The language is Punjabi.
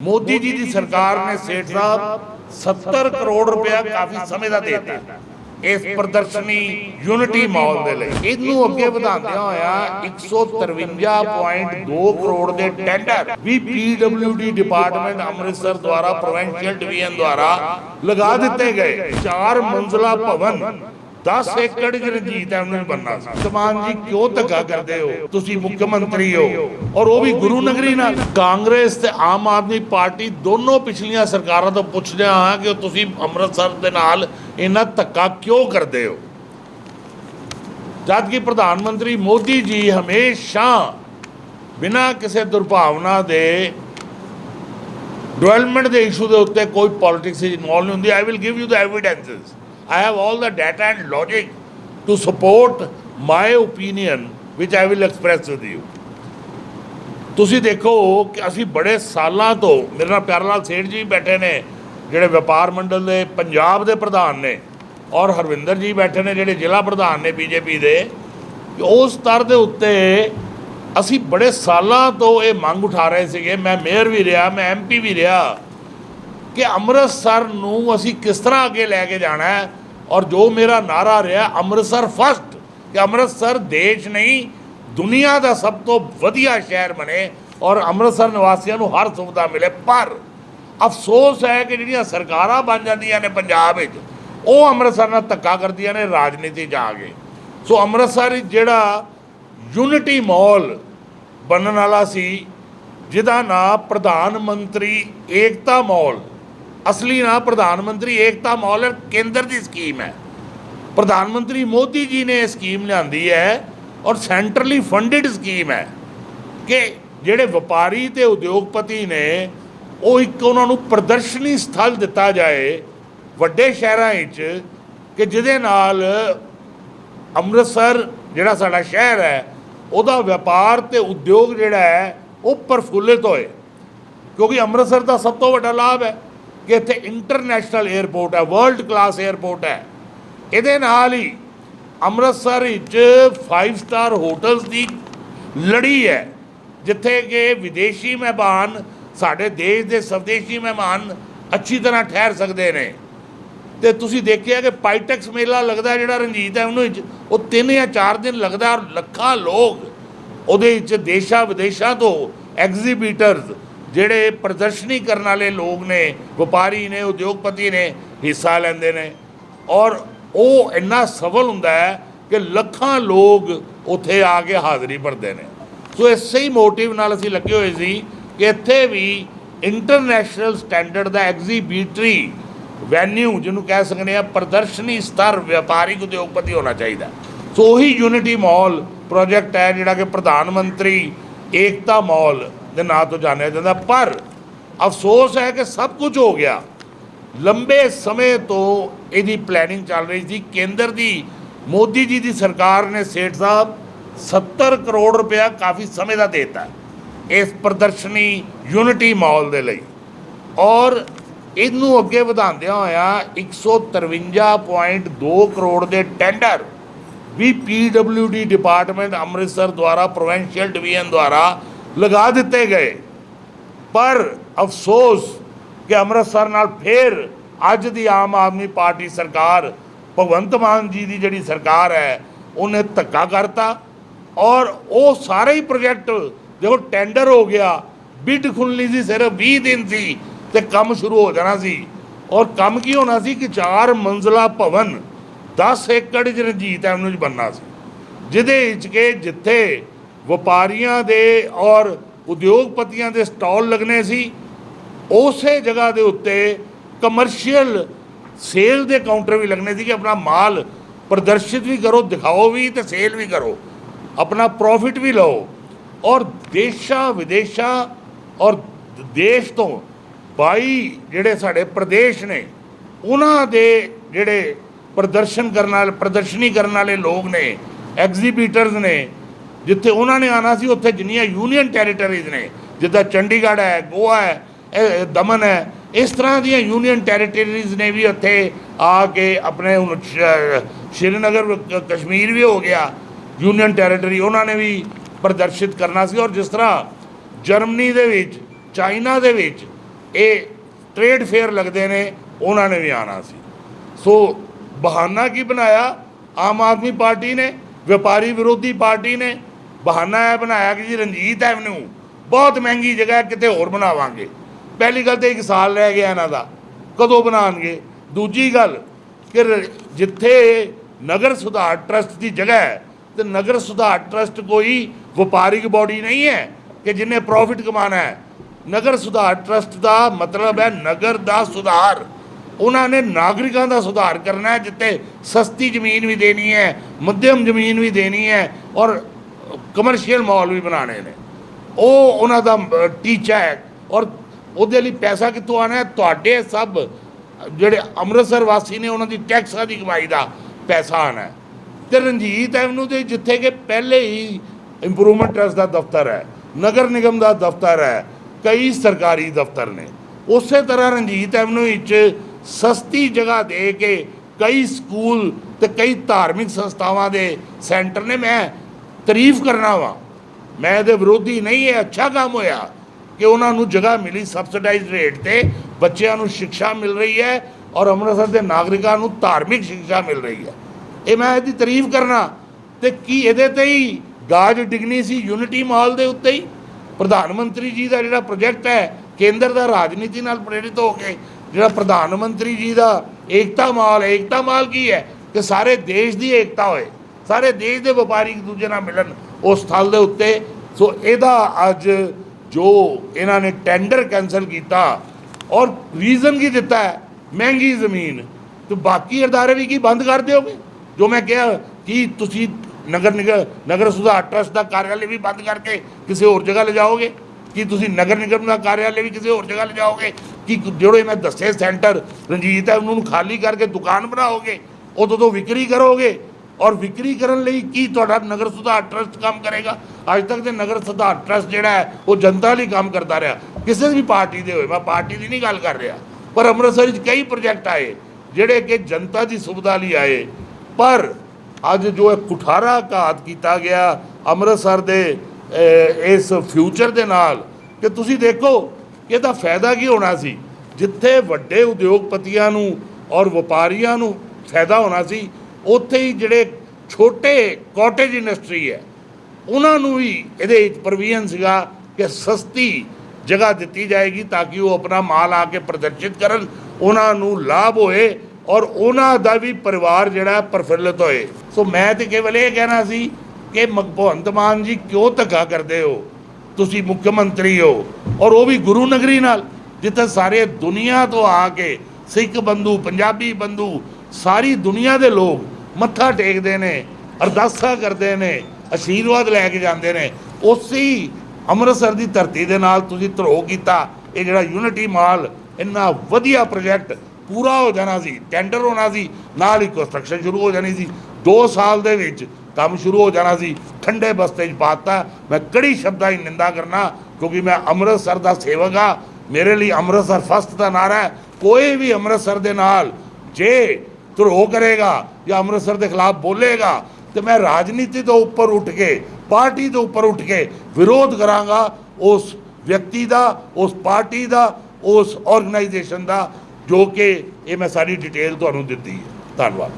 ਮੋਦੀ ਜੀ ਦੀ ਸਰਕਾਰ ਨੇ ਸੇਠ ਸਾਹਿਬ 70 ਕਰੋੜ ਰੁਪਇਆ ਕਾਫੀ ਸਮੇਂ ਦਾ ਦੇਤਾ। ਇਸ ਪ੍ਰਦਰਸ਼ਨੀ ਯੂਨਿਟੀ ਮਾਲ ਦੇ ਲਈ। ਇਹਨੂੰ ਅੱਗੇ ਵਧਾਉਂਦਿਆਂ ਹੋਇਆ 153.2 ਕਰੋੜ ਦੇ ਟੈਂਡਰ ਵੀ ਪੀਡਬਲਯੂਡੀ ਡਿਪਾਰਟਮੈਂਟ ਅੰਮ੍ਰਿਤਸਰ ਦੁਆਰਾ ਪ੍ਰੋਵਿੰਸ਼ੀਅਲ ਡਿਵੀਜ਼ਨ ਦੁਆਰਾ ਲਗਾ ਦਿੱਤੇ ਗਏ। ਚਾਰ ਮੰਜ਼ਲਾ ਭਵਨ 10 ਏਕੜ ਚ ਰਣਜੀਤ ਐਵਨਿਊ ਬੰਨਾ ਸੀ। ਸਮਾਨ ਜੀ, ਕਿਉਂ ਧੱਕਾ ਕਰਦੇ ਹੋ? ਤੁਸੀਂ ਮੁੱਖ ਮੰਤਰੀ ਹੋ। ਔਰ ਉਹ ਵੀ ਗੁਰੂ ਨਗਰੀ ਨਾਲ। ਕਾਂਗਰਸ ਤੇ ਆਮ ਆਦਮੀ ਪਾਰਟੀ ਦੋਨੋਂ ਪਿਛਲੀਆਂ ਸਰਕਾਰਾਂ ਤੋਂ ਪੁੱਛਦੇ ਹਾਂ ਕਿ ਤੁਸੀਂ ਅੰਮ੍ਰਿਤਸਰ ਦੇ ਨਾਲ ਇੰਨਾ ਧੱਕਾ ਕਿਉਂ ਕਰਦੇ ਹੋ? ਜਦ ਕਿ ਪ੍ਰਧਾਨ ਮੰਤਰੀ ਮੋਦੀ ਜੀ ਹਮੇਸ਼ਾ ਬਿਨਾਂ ਕਿਸੇ ਦੁਰਭਾਵਨਾ ਦੇ ਡਿਵੈਲਪਮੈਂਟ ਦੇ ਇਸ਼ੂ ਦੇ ਉੱਤੇ ਕੋਈ ਪੋਲਿਟਿਕਸ ਇਨਵੋਲਵ ਨਹੀਂ ਹੁੰਦੀ। I will give you the evidences I have all the data and logic to support my opinion which I will express with you ਤੁਸੀਂ ਦੇਖੋ ਕਿ ਅਸੀਂ ਬੜੇ ਸਾਲਾਂ ਤੋਂ, ਮੇਰੇ ਨਾਲ ਪਿਆਰ ਲਾਲ ਸੇਠ ਜੀ ਬੈਠੇ ਨੇ, ਜਿਹੜੇ ਵਪਾਰ ਮੰਡਲ ਦੇ, ਪੰਜਾਬ ਦੇ ਪ੍ਰਧਾਨ ਨੇ, ਔਰ ਹਰਵਿੰਦਰ ਜੀ ਬੈਠੇ ਨੇ, ਜਿਹੜੇ ਜ਼ਿਲ੍ਹਾ ਪ੍ਰਧਾਨ ਨੇ ਬੀਜੇਪੀ ਦੇ ਉਸ ਸਤਰ ਦੇ ਉੱਤੇ ਅਸੀਂ ਬੜੇ ਸਾਲਾਂ ਤੋਂ ਇਹ ਮੰਗ ਉਠਾ ਰਹੇ ਸੀਗੇ। ਮੈਂ ਮੇਅਰ ਵੀ ਰਿਹਾ, ਮੈਂ ਐਮਪੀ ਵੀ ਰਿਹਾ, ਕਿ ਅੰਮ੍ਰਿਤਸਰ ਨੂੰ ਅਸੀਂ ਕਿਸ ਤਰ੍ਹਾਂ ਅੱਗੇ ਲੈ ਕੇ ਜਾਣਾ ਹੈ? ਔਰ ਜੋ ਮੇਰਾ ਨਾਰਾ ਰਿਹਾ ਅੰਮ੍ਰਿਤਸਰ ਫਸਟ ਕਿ ਅੰਮ੍ਰਿਤਸਰ ਦੇਸ਼ ਨਹੀਂ, ਦੁਨੀਆ ਦਾ ਸਭ ਤੋਂ ਵਧੀਆ ਸ਼ਹਿਰ ਬਣੇ ਔਰ ਅੰਮ੍ਰਿਤਸਰ ਨਿਵਾਸੀਆਂ ਨੂੰ ਹਰ ਸੁਵਿਧਾ ਮਿਲੇ। ਪਰ ਅਫਸੋਸ ਹੈ ਕਿ ਜਿਹੜੀਆਂ ਸਰਕਾਰਾਂ ਬਣ ਜਾਂਦੀਆਂ ਨੇ ਪੰਜਾਬ ਵਿੱਚ, ਉਹ ਅੰਮ੍ਰਿਤਸਰ ਨਾਲ ਧੱਕਾ ਕਰਦੀਆਂ ਨੇ, ਰਾਜਨੀਤੀ ਜਾ ਕੇ। ਸੋ ਅੰਮ੍ਰਿਤਸਰ ਜਿਹੜਾ ਯੂਨਿਟੀ ਮਾਲ ਬਣਨ ਵਾਲਾ ਸੀ, ਜਿਹਦਾ ਨਾਮ ਪ੍ਰਧਾਨ ਮੰਤਰੀ ਏਕਤਾ ਮਾਲ ਅਸਲੀ ਨਾਮ ਪ੍ਰਧਾਨ ਮੰਤਰੀ, ਏਕਤਾ ਮਾਲ ਕੇਂਦਰ ਦੀ ਸਕੀਮ ਹੈ। ਪ੍ਰਧਾਨ ਮੰਤਰੀ ਮੋਦੀ ਜੀ ਨੇ ਇਹ ਸਕੀਮ ਲਿਆਂਦੀ ਹੈ ਔਰ ਸੈਂਟਰਲੀ ਫੰਡਡ ਸਕੀਮ ਹੈ ਕਿ ਜਿਹੜੇ ਵਪਾਰੀ ਤੇ ਉਦਯੋਗਪਤੀ ਨੇ, ਉਹ ਇੱਕ ਉਹਨਾਂ ਨੂੰ ਪ੍ਰਦਰਸ਼ਨੀ ਸਥਲ ਦਿੱਤਾ ਜਾਏ ਵੱਡੇ ਸ਼ਹਿਰਾਂ ਵਿੱਚ ਕਿ ਜਿਹਦੇ ਨਾਲ ਅੰਮ੍ਰਿਤਸਰ, ਜਿਹੜਾ ਸਾਡਾ ਸ਼ਹਿਰ ਹੈ, ਉਹਦਾ ਵਪਾਰ ਤੇ ਉਦਯੋਗ ਜਿਹੜਾ ਹੈ, ਉਹ ਪ੍ਰਫੁੱਲਿਤ ਹੋਏ। ਕਿਉਂਕਿ ਅੰਮ੍ਰਿਤਸਰ ਦਾ ਸਭ ਤੋਂ ਵੱਡਾ ਲਾਭ ਹੈ। ਕਿ ਇੱਥੇ ਇੰਟਰਨੈਸ਼ਨਲ 에ਅਰਪੋਰਟ ਹੈ ਵਰਲਡ ਕਲਾਸ 에ਅਰਪੋਰਟ ਹੈ। ਇਹਦੇ ਨਾਲ ਹੀ ਅੰਮ੍ਰਿਤਸਰ ਵਿੱਚ 5 ਸਟਾਰ ਹੋਟਲਸ ਦੀ ਲੜੀ ਹੈ, ਜਿੱਥੇ ਕਿ ਵਿਦੇਸ਼ੀ ਮਹਿਮਾਨ, ਸਾਡੇ ਦੇਸ਼ ਦੇ ਸਵਦੇਸ਼ੀ ਮਹਿਮਾਨ ਅੱਛੀ ਤਰ੍ਹਾਂ ਠਹਿਰ ਸਕਦੇ ਨੇ। ਤੇ ਤੁਸੀਂ ਦੇਖਿਆ ਕਿ ਪਾਈਟੈਕਸ ਮੇਲਾ ਲੱਗਦਾ ਜਿਹੜਾ ਰਣਜੀਤ ਹੈ, ਉਹਨੂੰ ਉਹ 3 ਜਾਂ 4 ਦਿਨ ਲੱਗਦਾ ਔਰ ਲੱਖਾਂ ਲੋਕ ਉਹਦੇ ਵਿੱਚ ਦੇਸ਼ਾਂ ਵਿਦੇਸ਼ਾਂ ਤੋਂ ਐਗਜ਼ੀਬਿਟਰਸ ਜਿਹੜੇ ਪ੍ਰਦਰਸ਼ਨੀ ਕਰਨ ਵਾਲੇ ਲੋਕ ਨੇ, ਵਪਾਰੀ ਨੇ, ਉਦਯੋਗਪਤੀ ਨੇ ਹਿੱਸਾ ਲੈਂਦੇ ਨੇ। ਔਰ ਉਹ ਇੰਨਾ ਸਫਲ ਹੁੰਦਾ ਹੈ ਕਿ ਲੱਖਾਂ ਲੋਕ ਉੱਥੇ ਆ ਕੇ ਹਾਜ਼ਰੀ ਭਰਦੇ ਨੇ। ਸੋ ਇਸੇ ਹੀ ਮੋਟਿਵ ਨਾਲ ਅਸੀਂ ਲੱਗੇ ਹੋਏ ਸੀ ਕਿ ਇੱਥੇ ਵੀ ਇੰਟਰਨੈਸ਼ਨਲ ਸਟੈਂਡਰਡ ਦਾ ਐਗਜ਼ੀਬਿਟਰੀ ਵੈਨਿਊ, ਜਿਹਨੂੰ ਕਹਿ ਸਕਦੇ ਆ ਪ੍ਰਦਰਸ਼ਨੀ ਸਤਰ ਵਪਾਰਿਕ ਉਦਯੋਗਪਤੀ ਹੋਣਾ ਚਾਹੀਦਾ ਸੋ ਉਹੀ ਯੂਨਿਟੀ ਮਾਲ ਪ੍ਰੋਜੈਕਟ ਹੈ ਜਿਹੜਾ ਕਿ ਪ੍ਰਧਾਨ ਮੰਤਰੀ ਏਕਤਾ ਮਾਲ ਦੇ ਨਾਂ ਤੋਂ ਜਾਣਿਆ ਜਾਂਦਾ। ਪਰ ਅਫਸੋਸ ਹੈ ਕਿ ਸਭ ਕੁਝ ਹੋ ਗਿਆ। ਲੰਬੇ ਸਮੇਂ ਤੋਂ ਇਹਦੀ ਪਲੈਨਿੰਗ ਚੱਲ ਰਹੀ ਸੀ। ਕੇਂਦਰ ਦੀ, ਮੋਦੀ ਜੀ ਦੀ ਸਰਕਾਰ ਨੇ ਸੇਠ ਸਾਹਿਬ 70 ਕਰੋੜ ਰੁਪਇਆ ਕਾਫੀ ਸਮੇਂ ਦਾ ਦੇਤਾ ਇਸ ਪ੍ਰਦਰਸ਼ਨੀ ਯੂਨਿਟੀ ਮਾਲ ਦੇ ਲਈ। ਔਰ ਇਹਨੂੰ ਅੱਗੇ ਵਧਾਉਂਦਿਆਂ ਹੋਇਆ 153.2 ਕਰੋੜ ਦੇ ਟੈਂਡਰ ਵੀ ਪੀਡਬਲਯੂਡੀ ਡਿਪਾਰਟਮੈਂਟ ਅੰਮ੍ਰਿਤਸਰ ਦੁਆਰਾ ਪ੍ਰੋਵਿੰਸ਼ੀਅਲ ਡਿਵੀਜ਼ਨ ਦੁਆਰਾ ਲਗਾ ਦਿੱਤੇ ਗਏ। ਪਰ ਅਫਸੋਸ ਕਿ ਅੰਮ੍ਰਿਤਸਰ ਨਾਲ ਫੇਰ ਅੱਜ ਦੀ ਆਮ ਆਦਮੀ ਪਾਰਟੀ ਸਰਕਾਰ, ਭਗਵੰਤ ਮਾਨ ਜੀ ਦੀ ਜਿਹੜੀ ਸਰਕਾਰ ਹੈ, ਉਹਨੇ ਧੱਕਾ ਕਰਤਾ ਔਰ ਉਹ ਸਾਰੇ ਹੀ ਪ੍ਰੋਜੈਕਟ, ਦੇਖੋ ਟੈਂਡਰ ਹੋ ਗਿਆ ਬਿਡ ਖੁੱਲਣੀ ਸੀ ਸਿਰਫ 20 ਦਿਨ ਸੀ ਤੇ ਕੰਮ ਸ਼ੁਰੂ ਹੋ ਜਾਣਾ ਸੀ। ਔਰ ਕੰਮ ਕੀ ਹੋਣਾ ਸੀ ਕਿ ਚਾਰ ਮੰਜ਼ਲਾ ਭਵਨ 10 ਏਕੜ ਚ ਰਣਜੀਤ ਐਵਨਿਊ 'ਚ ਬੰਨਾ ਸੀ। ਜਿਹਦੇ ਵਿੱਚ ਕਿ ਜਿੱਥੇ ਵਪਾਰੀਆਂ ਦੇ ਔਰ ਉਦਯੋਗਪਤੀਆਂ ਦੇ ਸਟਾਲ ਲੱਗਣੇ ਸੀ। ਉਸੇ ਜਗ੍ਹਾ ਦੇ ਉੱਤੇ ਕਮਰਸ਼ੀਅਲ ਸੇਲ ਦੇ ਕਾਊਂਟਰ ਵੀ ਲੱਗਣੇ ਸੀ ਕਿ ਆਪਣਾ ਮਾਲ ਪ੍ਰਦਰਸ਼ਿਤ ਵੀ ਕਰੋ, ਦਿਖਾਓ ਵੀ ਤੇ ਸੇਲ ਵੀ ਕਰੋ। ਆਪਣਾ ਪ੍ਰੋਫਿਟ ਵੀ ਲਓ। ਔਰ ਦੇਸ਼ਾਂ, ਵਿਦੇਸ਼ਾਂ ਔਰ ਦੇਸ਼ ਤੋਂ 22 ਜਿਹੜੇ ਸਾਡੇ ਪ੍ਰਦੇਸ਼ ਨੇ, ਉਹਨਾਂ ਦੇ ਜਿਹੜੇ ਪ੍ਰਦਰਸ਼ਨ ਕਰਨ ਵਾਲੇ, ਪ੍ਰਦਰਸ਼ਨੀ ਕਰਨ ਵਾਲੇ ਲੋਕ ਨੇ ਐਗਜ਼ੀਬਿਟਰਸ ਨੇ ਜਿੱਥੇ ਉਹਨਾਂ ਨੇ ਆਣਾ ਸੀ, ਉੱਥੇ ਜਿੰਨੀਆਂ ਯੂਨੀਅਨ ਟੈਰੀਟਰੀਜ਼ ਨੇ, ਜਿੱਦਾਂ ਚੰਡੀਗੜ੍ਹ ਹੈ, ਗੋਆ ਹੈ ਦਮਨ ਹੈ, ਇਸ ਤਰ੍ਹਾਂ ਦੀਆਂ ਯੂਨੀਅਨ ਟੈਰੀਟਰੀਜ਼ ਨੇ ਵੀ ਉੱਥੇ ਆ ਕੇ ਆਪਣੇ ਹੁਣ ਸ਼੍ਰੀਨਗਰ, ਕ- ਕਸ਼ਮੀਰ ਵੀ ਹੋ ਗਿਆ। ਯੂਨੀਅਨ ਟੈਰੀਟਰੀ ਉਹਨਾਂ ਨੇ ਵੀ ਪ੍ਰਦਰਸ਼ਿਤ ਕਰਨਾ ਸੀ ਔਰ ਜਿਸ ਤਰ੍ਹਾਂ ਜਰਮਨੀ ਦੇ ਵਿੱਚ, ਚਾਈਨਾ ਦੇ ਵਿੱਚ ਇਹ ਟ੍ਰੇਡ ਫੇਅਰ ਲੱਗਦੇ ਨੇ, ਉਹਨਾਂ ਨੇ ਵੀ ਆਣਾ ਸੀ। ਸੋ ਬਹਾਨਾ ਕੀ ਬਣਾਇਆ? ਆਮ ਆਦਮੀ ਪਾਰਟੀ ਨੇ, ਵਪਾਰੀ ਵਿਰੋਧੀ ਪਾਰਟੀ ਨੇ ਬਹਾਨਾ ਇਹ ਬਣਾਇਆ ਕਿ ਜੀ ਰਣਜੀਤ ਐਵਨਿਊ ਬਹੁਤ ਮਹਿੰਗੀ ਜਗ੍ਹਾ ਕਿਤੇ ਹੋਰ ਬਣਾਵਾਂਗੇ। ਪਹਿਲੀ ਗੱਲ ਤੇ ਇੱਕ ਸਾਲ ਰਹਿ ਗਿਆ ਇਹਨਾਂ ਦਾ। ਕਦੋਂ ਬਣਾਉਣਗੇ? ਦੂਜੀ ਗੱਲ ਕਿ ਜਿੱਥੇ ਨਗਰ ਸੁਧਾਰ ਟਰਸਟ ਦੀ ਜਗ੍ਹਾ ਹੈ, ਤੇ ਨਗਰ ਸੁਧਾਰ ਟਰਸਟ ਕੋਈ ਵਪਾਰਿਕ ਬਾਡੀ ਨਹੀਂ ਹੈ ਕਿ ਜਿਹਨੇ ਪ੍ਰੋਫਿਟ ਕਮਾਣਾ ਹੈ। ਨਗਰ ਸੁਧਾਰ ਟਰਸਟ ਦਾ ਮਤਲਬ ਹੈ ਨਗਰ ਦਾ ਸੁਧਾਰ। ਉਹਨਾਂ ਨੇ ਨਾਗਰਿਕਾਂ ਦਾ ਸੁਧਾਰ ਕਰਨਾ ਹੈ, ਜਿੱਥੇ ਸਸਤੀ ਜ਼ਮੀਨ ਵੀ ਦੇਣੀ ਹੈ, ਮੱਧਮ ਜ਼ਮੀਨ ਵੀ ਦੇਣੀ ਹੈ ਔਰ ਕਮਰਸ਼ੀਅਲ ਮਾਲ ਵੀ ਬਣਾਉਣੇ ਨੇ। ਉਹ ਉਹਨਾਂ ਦਾ ਟੀਚਾ ਹੈ। ਔਰ ਉਹਦੇ ਲਈ ਪੈਸਾ ਕਿੱਥੋਂ ਆਣਾ ਹੈ? ਤੁਹਾਡੇ ਸਭ, ਜਿਹੜੇ ਅੰਮ੍ਰਿਤਸਰ ਵਾਸੀ ਨੇ, ਉਹਨਾਂ ਦੀ ਟੈਕਸਾਂ ਦੀ ਕਮਾਈ ਦਾ ਪੈਸਾ ਆਣਾ ਹੈ। ਤੇ ਰਣਜੀਤ ਐਵਨਿਊ ਦੇ ਜਿੱਥੇ ਕਿ ਪਹਿਲੇ ਹੀ ਇੰਪਰੂਵਮੈਂਟ ਟਰਸਟ ਦਾ ਦਫ਼ਤਰ ਹੈ, ਨਗਰ ਨਿਗਮ ਦਾ ਦਫ਼ਤਰ ਹੈ, ਕਈ ਸਰਕਾਰੀ ਦਫ਼ਤਰ ਨੇ। ਉਸੇ ਤਰ੍ਹਾਂ ਰਣਜੀਤ ਐਵਨਿਊ ਵਿੱਚ ਸਸਤੀ ਜਗ੍ਹਾ ਦੇ ਕੇ ਕਈ ਸਕੂਲ ਤੇ ਕਈ ਧਾਰਮਿਕ ਸੰਸਥਾਵਾਂ ਦੇ ਸੈਂਟਰ ਨੇ। ਮੈਂ ਤਾਰੀਫ ਕਰਨਾ ਵਾ। ਮੈਂ ਇਹਦੇ ਵਿਰੋਧੀ ਨਹੀਂ, ਇਹ ਅੱਛਾ ਕੰਮ ਹੋਇਆ ਕਿ ਉਹਨਾਂ ਨੂੰ ਜਗ੍ਹਾ ਮਿਲੀ ਸਬਸਿਡਾਈਜ਼ ਰੇਟ ਤੇ, ਬੱਚਿਆਂ ਨੂੰ ਸਿੱਖਿਆ ਮਿਲ ਰਹੀ ਹੈ ਔਰ ਅੰਮ੍ਰਿਤਸਰ ਦੇ ਨਾਗਰਿਕਾਂ ਨੂੰ ਧਾਰਮਿਕ ਸਿੱਖਿਆ ਮਿਲ ਰਹੀ ਹੈ। ਇਹ ਮੈਂ ਇਹਦੀ ਤਾਰੀਫ ਕਰਨਾ। ਤੇ ਕੀ ਇਹਦੇ ਤੇ ਹੀ ਗਾਜ ਡਿਗਨੀ ਸੀ ਯੂਨਿਟੀ ਮਾਲ ਦੇ ਉੱਤੇ ਹੀ? ਪ੍ਰਧਾਨ ਮੰਤਰੀ ਜੀ ਦਾ ਜਿਹੜਾ ਪ੍ਰੋਜੈਕਟ ਹੈ, ਕੇਂਦਰ ਦਾ ਰਾਜਨੀਤੀ ਨਾਲ ਪ੍ਰੇਰਿਤ ਹੋ ਕੇ ਜਿਹੜਾ ਪ੍ਰਧਾਨ ਮੰਤਰੀ ਜੀ ਦਾ ਏਕਤਾ ਮਾਲ ਏਕਤਾ ਮਾਲ ਕੀ ਹੈ? ਕਿ ਸਾਰੇ ਦੇਸ਼ ਦੀ ਏਕਤਾ ਹੋਏ। ਸਾਰੇ ਦੇਸ਼ ਦੇ ਵਪਾਰੀ ਇੱਕ ਦੂਜੇ ਨਾਲ ਮਿਲਣ ਉਸ ਸਥਲ ਦੇ ਉੱਤੇ। ਸੋ ਇਹਦਾ ਅੱਜ ਜੋ ਇਹਨਾਂ ਨੇ ਟੈਂਡਰ ਕੈਨਸਲ ਕੀਤਾ ਔਰ ਰੀਜ਼ਨ ਕੀ ਦਿੱਤਾ ਹੈ? ਮਹਿੰਗੀ ਜ਼ਮੀਨ। ਤੇ ਬਾਕੀ ਅਦਾਰੇ ਵੀ ਕੀ ਬੰਦ ਕਰ ਦਿਓਗੇ? ਜੋ ਮੈਂ ਕਿਹਾ ਕਿ ਤੁਸੀਂ ਨਗਰ ਨਿਗਮ ਨਗਰ ਸੁਧਾਰ ਟਰਸਟ ਦਾ ਕਾਰਿਆਲੇ ਵੀ ਬੰਦ ਕਰਕੇ ਕਿਸੇ ਹੋਰ ਜਗ੍ਹਾ ਲਿਜਾਓਗੇ ਕੀ ਤੁਸੀਂ ਨਗਰ ਨਿਗਮ ਦਾ ਕਾਰਿਆਲੇ ਵੀ ਕਿਸੇ ਹੋਰ ਜਗ੍ਹਾ ਲਿਜਾਓਗੇ ਕਿ ਜਿਹੜੇ ਮੈਂ ਦੱਸੇ ਸੈਂਟਰ ਰਣਜੀਤ ਹੈ, ਉਹਨਾਂ ਨੂੰ ਖਾਲੀ ਕਰਕੇ ਦੁਕਾਨ ਬਣਾਓਗੇ? ਉਦੋਂ ਤੋਂ ਵਿਕਰੀ ਕਰੋਗੇ? ਔਰ ਵਿਕਰੀ ਕਰਨ ਲਈ ਕੀ ਤੁਹਾਡਾ ਨਗਰ ਸੁਧਾਰ ਟਰਸਟ ਕੰਮ ਕਰੇਗਾ? ਅੱਜ ਤੱਕ ਤੇ ਨਗਰ ਸੁਧਾਰ ਟਰਸਟ ਜਿਹੜਾ ਹੈ, ਉਹ ਜਨਤਾ ਲਈ ਕੰਮ ਕਰਦਾ ਰਿਹਾ। ਕਿਸੇ ਵੀ ਪਾਰਟੀ ਦੇ ਹੋਏ, ਮੈਂ ਪਾਰਟੀ ਦੀ ਨਹੀਂ ਗੱਲ ਕਰ ਰਿਹਾ, ਪਰ ਅੰਮ੍ਰਿਤਸਰ ਵਿੱਚ ਕਈ ਪ੍ਰੋਜੈਕਟ ਆਏ, ਜਿਹੜੇ ਕਿ ਜਨਤਾ ਦੀ ਸੁਵਿਧਾ ਲਈ ਆਏ। ਪਰ ਅੱਜ ਜੋ ਇਹ ਕੁਠਾਰਾ ਘਾਤ ਕੀਤਾ ਗਿਆ ਅੰਮ੍ਰਿਤਸਰ ਦੇ ਇਸ ਫਿਊਚਰ ਦੇ ਨਾਲ, ਕਿ ਤੁਸੀਂ ਦੇਖੋ, ਕਿ ਇਹਦਾ ਫਾਇਦਾ ਕੀ ਹੋਣਾ ਸੀ? ਜਿੱਥੇ ਵੱਡੇ ਉਦਯੋਗਪਤੀਆਂ ਨੂੰ ਔਰ ਵਪਾਰੀਆਂ ਨੂੰ ਫਾਇਦਾ ਹੋਣਾ ਸੀ ਉੱਥੇ ਹੀ ਜਿਹੜੇ ਛੋਟੇ ਕਾਟੇਜ ਇੰਡਸਟਰੀ ਹੈ, ਉਹਨਾਂ ਨੂੰ ਵੀ ਇਹਦੇ ਵਿੱਚ ਪ੍ਰੋਵੀਜ਼ਨ ਸੀਗਾ ਕਿ ਸਸਤੀ ਜਗ੍ਹਾ ਦਿੱਤੀ ਜਾਏਗੀ ਤਾਂ ਕਿ ਉਹ ਆਪਣਾ ਮਾਲ ਆ ਕੇ ਪ੍ਰਦਰਸ਼ਿਤ ਕਰਨ, ਉਹਨਾਂ ਨੂੰ ਲਾਭ ਹੋਏ ਔਰ ਉਹਨਾਂ ਦਾ ਵੀ ਪਰਿਵਾਰ ਜਿਹੜਾ ਹੈ ਪ੍ਰਫੁੱਲਿਤ ਹੋਏ। ਸੋ ਮੈਂ ਤੇ ਕੇਵਲ ਇਹ ਕਹਿਣਾ ਸੀ ਕਿ ਮ- ਭਗਵੰਤ ਮਾਨ ਜੀ ਕਿਉਂ ਧੱਕਾ ਕਰਦੇ ਹੋ? ਤੁਸੀਂ ਮੁੱਖ ਮੰਤਰੀ ਹੋ ਔਰ ਉਹ ਵੀ ਗੁਰੂ ਨਗਰੀ ਨਾਲ, ਜਿੱਥੇ ਸਾਰੇ ਦੁਨੀਆ ਤੋਂ ਆ ਕੇ ਸਿੱਖ ਬੰਧੂ, ਪੰਜਾਬੀ ਬੰਧੂ ਸਾਰੀ ਦੁਨੀਆ ਦੇ ਲੋਕ ਮੱਥਾ ਟੇਕਦੇ ਨੇ, ਅਰਦਾਸਾਂ ਕਰਦੇ ਨੇ, ਅਸ਼ੀਰਵਾਦ ਲੈ ਕੇ ਜਾਂਦੇ ਨੇ। ਉਸੇ ਹੀ ਅੰਮ੍ਰਿਤਸਰ ਦੀ ਧਰਤੀ ਦੇ ਨਾਲ ਤੁਸੀਂ ਧਰੋ ਕੀਤਾ, ਇਹ ਜਿਹੜਾ ਯੂਨਿਟੀ ਮਾਲ, ਇੰਨਾ ਵਧੀਆ ਪ੍ਰੋਜੈਕਟ ਪੂਰਾ ਹੋ ਜਾਣਾ ਸੀ ਟੈਂਡਰ ਹੋਣਾ ਸੀ, ਨਾਲ ਹੀ ਕੰਸਟਰਕਸ਼ਨ ਸ਼ੁਰੂ ਹੋ ਜਾਣੀ ਸੀ। 2 ਸਾਲ ਦੇ ਵਿੱਚ ਕੰਮ ਸ਼ੁਰੂ ਹੋ ਜਾਣਾ ਸੀ, ਠੰਡੇ ਬਸਤੇ 'ਚ ਪਾਤਾ ਮੈਂ ਕੜੀ ਸ਼ਬਦਾਂ ਦੀ ਨਿੰਦਾ ਕਰਨਾ, ਕਿਉਂਕਿ ਮੈਂ ਅੰਮ੍ਰਿਤਸਰ ਦਾ ਸੇਵਕ ਆ, ਮੇਰੇ ਲਈ ਅੰਮ੍ਰਿਤਸਰ ਫਸਟ ਦਾ ਨਾਰਾ ਹੈ। ਕੋਈ ਵੀ ਅੰਮ੍ਰਿਤਸਰ ਦੇ ਨਾਲ, ਜੇ ਧਰੋ ਕਰੇਗਾ ਜਾਂ ਅੰਮ੍ਰਿਤਸਰ ਦੇ ਖਿਲਾਫ ਬੋਲੇਗਾ ਤੇ ਮੈਂ ਰਾਜਨੀਤੀ ਤੋਂ ਉੱਪਰ ਉੱਠ ਕੇ, ਪਾਰਟੀ ਤੋਂ ਉੱਪਰ ਉੱਠ ਕੇ ਵਿਰੋਧ ਕਰਾਂਗਾ, ਉਸ ਵਿਅਕਤੀ ਦਾ, ਉਸ ਪਾਰਟੀ ਦਾ, ਉਸ ਆਰਗੇਨਾਈਜੇਸ਼ਨ ਦਾ, ਜੋ ਕਿ ਇਹ ਮੈਂ ਸਾਰੀ ਡਿਟੇਲ ਤੁਹਾਨੂੰ ਦਿੱਤੀ ਹੈ। ਧੰਨਵਾਦ।